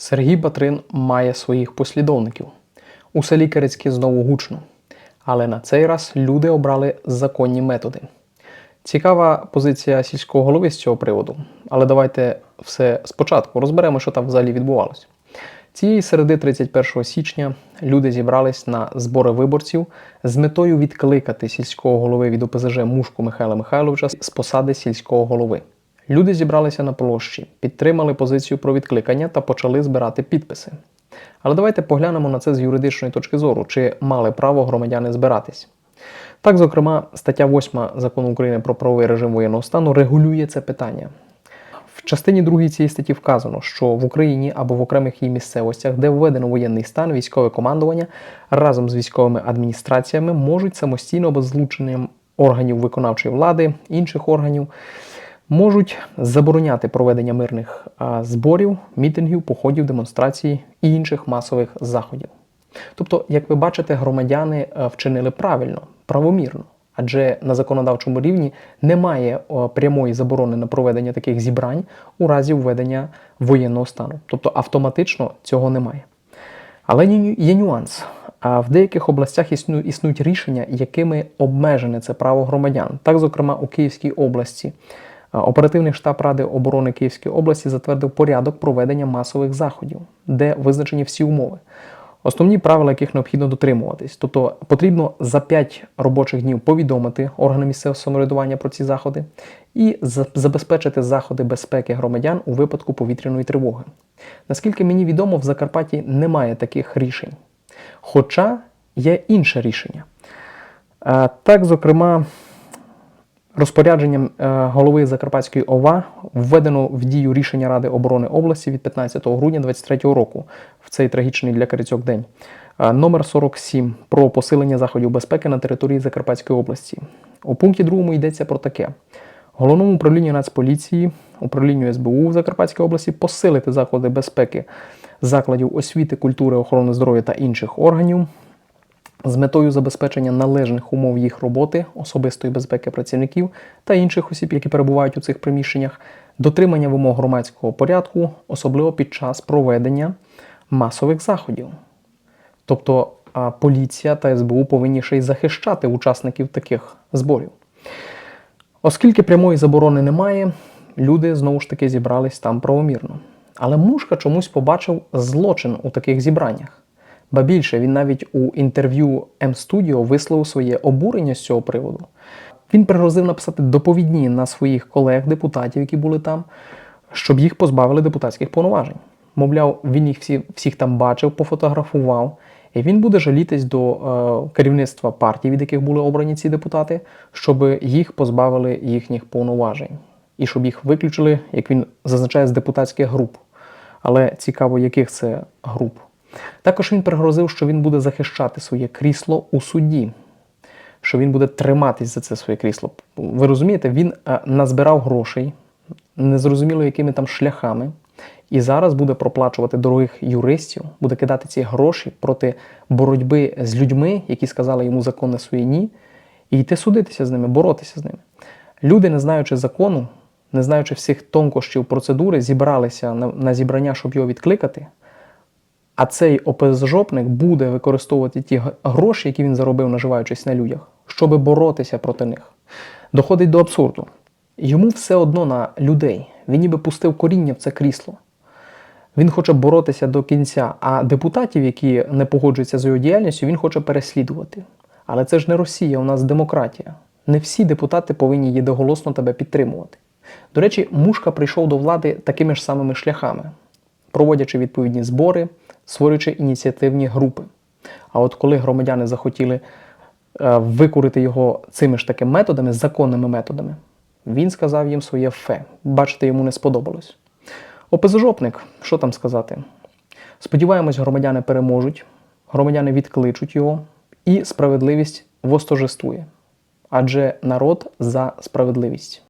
Сергій Батрин має своїх послідовників. У селі Керецьке знову гучно. Але на цей раз люди обрали законні методи. Цікава позиція сільського голови з цього приводу, але давайте все спочатку розберемо, що там взагалі відбувалося. Цієї середи 31 січня люди зібрались на збори виборців з метою відкликати сільського голови від ОПЗЖ Мушку Михайла Михайловича з посади сільського голови. Люди зібралися на площі, підтримали позицію про відкликання та почали збирати підписи. Але давайте поглянемо на це з юридичної точки зору, чи мали право громадяни збиратись. Так, зокрема, стаття 8 закону України про правовий режим воєнного стану регулює це питання. В частині 2 цієї статті вказано, що в Україні або в окремих її місцевостях, де введено воєнний стан, військове командування разом з військовими адміністраціями можуть самостійно без злученням органів виконавчої влади, інших органів, можуть забороняти проведення мирних зборів, мітингів, походів, демонстрацій і інших масових заходів. Тобто, як ви бачите, громадяни е, вчинили правильно, правомірно. Адже на законодавчому рівні немає прямої заборони на проведення таких зібрань у разі введення воєнного стану. Тобто автоматично цього немає. Але є нюанс. А в деяких областях існують рішення, якими обмежене це право громадян. Так, зокрема, у Київській області оперативний штаб Ради оборони Київської області затвердив порядок проведення масових заходів, де визначені всі умови. Основні правила, яких необхідно дотримуватись. Тобто потрібно за 5 робочих днів повідомити органи місцевого самоврядування про ці заходи і забезпечити заходи безпеки громадян у випадку повітряної тривоги. Наскільки мені відомо, в Закарпатті немає таких рішень. Хоча є інше рішення. Е, Так, зокрема, Розпорядженням е, голови Закарпатської ОВА введено в дію рішення Ради оборони області від 15 грудня 2023 року в цей трагічний для Карицьок день. Е, Номер 47 про посилення заходів безпеки на території Закарпатської області. У пункті 2 йдеться про таке: головному управлінню Нацполіції, управлінню СБУ в Закарпатській області посилити заходи безпеки закладів освіти, культури, охорони здоров'я та інших органів з метою забезпечення належних умов їх роботи, особистої безпеки працівників та інших осіб, які перебувають у цих приміщеннях, дотримання вимог громадського порядку, особливо під час проведення масових заходів. Тобто поліція та СБУ повинні ще й захищати учасників таких зборів. Оскільки прямої заборони немає, люди знову ж таки зібрались там правомірно. Але Мушка чомусь побачив злочин у таких зібраннях. Ба більше, він навіть у інтерв'ю М-Studio висловив своє обурення з цього приводу. Він пригрозив написати доповідні на своїх колег-депутатів, які були там, щоб їх позбавили депутатських повноважень. Мовляв, він їх всі, всіх там бачив, пофотографував, і він буде жалітись до е, керівництва партій, від яких були обрані ці депутати, щоб їх позбавили їхніх повноважень і щоб їх виключили, як він зазначає, з депутатських груп. Але цікаво, яких це груп. Також він пригрозив, що він буде захищати своє крісло у суді, що він буде триматись за це своє крісло. Ви розумієте, він е, назбирав грошей, незрозуміло якими там шляхами, і зараз буде проплачувати дорогих юристів, буде кидати ці гроші проти боротьби з людьми, які сказали йому законне своє ні, і йти судитися з ними, боротися з ними. Люди, не знаючи закону, не знаючи всіх тонкощів процедури, зібралися на, на зібрання, щоб його відкликати. А цей ОПЗЖопник буде використовувати ті гроші, які він заробив, наживаючись на людях, щоб боротися проти них. Доходить до абсурду. Йому все одно на людей. Він ніби пустив коріння в це крісло. Він хоче боротися до кінця, а депутатів, які не погоджуються з його діяльністю, він хоче переслідувати. Але це ж не Росія, у нас демократія. Не всі депутати повинні єдиноголосно тебе підтримувати. До речі, Мушка прийшов до влади такими ж самими шляхами, проводячи відповідні збори, створюючи ініціативні групи. А от коли громадяни захотіли е, викурити його цими ж таки методами, законними методами, він сказав їм своє фе. Бачите, йому не сподобалось. ОПЗЖопник, що там сказати? Сподіваємось, громадяни переможуть, громадяни відкличуть його, і справедливість восторжествує. Адже народ за справедливість.